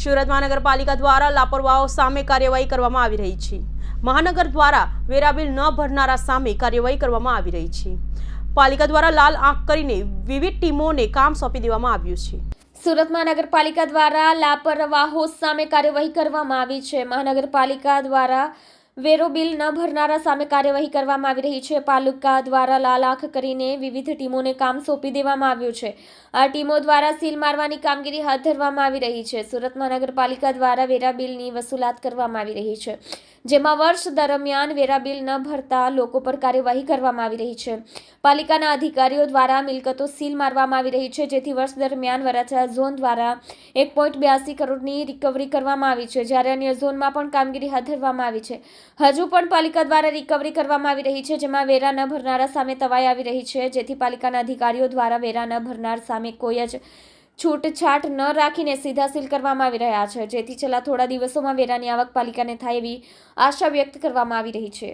સુરત મહાનગરપાલિકા દ્વારા લાપરવાહો સામે કાર્યવાહી કરવામાં આવી રહી છે. મહાનગર દ્વારા વેરાબિલ ન ભરનારા સામે કાર્યવાહી કરવામાં આવી રહી છે. પાલિકા દ્વારા લાલ આંખ કરીને વિવિધ ટીમોને કામ સોંપી દેવામાં આવ્યું છે. સુરત મહાનગરપાલિકા દ્વારા લાપરવાહો સામે કાર્યવાહી કરવામાં આવી છે. મહાનગરપાલિકા દ્વારા વેરો બિલ ન ભરનારા સામે કાર્યવાહી કરવામાં આવી રહી છે. પાલિકા દ્વારા લાલ આંખ કરીને વિવિધ ટીમોને કામ સોંપી દેવામાં આવ્યું છે. આ ટીમો દ્વારા સીલ મારવાની કામગીરી હાથ ધરવામાં આવી રહી છે. સુરત મહાનગરપાલિકા દ્વારા વેરા બિલની વસૂલાત કરવામાં આવી રહી છે. જેમાં વર્ષ દરમિયાન વેરા બિલ ન ભરતા લોકો પર કાર્યવાહી કરવામાં આવી રહી છે. પાલિકાના અધિકારીઓ દ્વારા મિલકતો સીલ મારવામાં આવી રહી છે. જેથી વર્ષ દરમિયાન વરાછા ઝોન દ્વારા એક પોઈન્ટ બ્યાસી કરોડની રિકવરી કરવામાં આવી છે. જ્યારે અન્ય ઝોનમાં પણ કામગીરી હાથ ધરવામાં આવી છે. હજુ પણ પાલિકા દ્વારા રિકવરી કરવામાં આવી રહી છે, જેમાં વેરા ન ભરનારા સામે તવાઈ આવી રહી છે. જેથી પાલિકાના અધિકારીઓ દ્વારા વેરા ન ભરનાર સામે કોઈ જ છૂટછાટ ન રાખીને સીધા સીલ કરવામાં આવી રહ્યા છે. જેથી છેલ્લા થોડા દિવસોમાં વેરાની આવક પાલિકાને થાય એવી આશા વ્યક્ત કરવામાં આવી રહી છે.